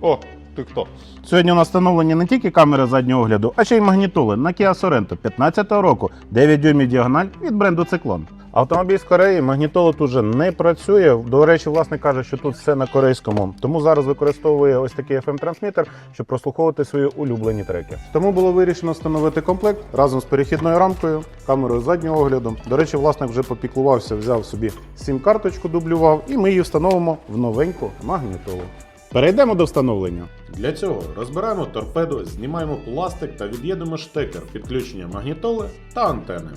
О, ти хто? Сьогодні у нас встановлені не тільки камери заднього огляду, а ще й магнітоли на Kia Sorento 15-го року, 9 дюймів діагональ від бренду Циклон. Автомобіль з Кореї, магнітола тут вже не працює. До речі, власник каже, що тут все на корейському. Тому зараз використовує ось такий FM-трансмітер, щоб прослуховувати свої улюблені треки. Тому було вирішено встановити комплект разом з перехідною рамкою, камерою заднього огляду. До речі, власник вже попіклувався, взяв собі сім-карточку, дублював, і ми її встановимо в новеньку магнітолу. Перейдемо до встановлення. Для цього розбираємо торпеду, знімаємо пластик та від'єднуємо штекер підключення магнітоли та антени.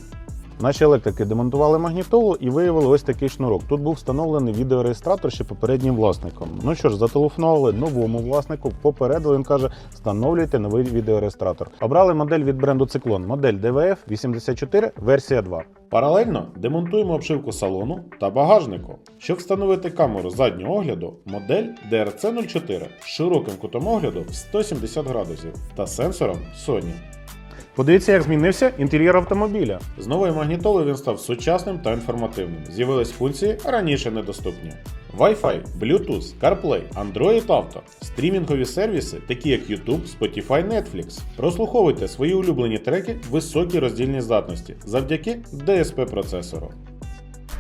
Наші електрики демонтували магнітолу і виявили ось такий шнурок. Тут був встановлений відеореєстратор ще попереднім власником. Ну що ж, зателефонували новому власнику, попередили. Він каже, встановлюйте новий відеореєстратор. Обрали модель від бренду Циклон, модель DVF 84, версія 2. Паралельно демонтуємо обшивку салону та багажнику. Щоб встановити камеру заднього огляду, модель DRC04 з широким кутом огляду в 170 градусів та сенсором Sony. Подивіться, як змінився інтер'єр автомобіля. З новою магнітолою він став сучасним та інформативним. З'явились функції раніше недоступні. Wi-Fi, Bluetooth, CarPlay, Android Auto, стрімінгові сервіси, такі як YouTube, Spotify, Netflix. Прослуховуйте свої улюблені треки в високій роздільній здатності завдяки DSP процесору.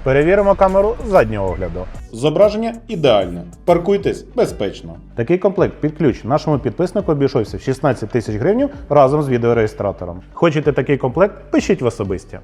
Перевіримо камеру заднього огляду. Зображення ідеальне. Паркуйтесь безпечно. Такий комплект під ключ нашому підписнику обійшовся в 16 тисяч гривень разом з відеореєстратором. Хочете такий комплект? Пишіть в особисті.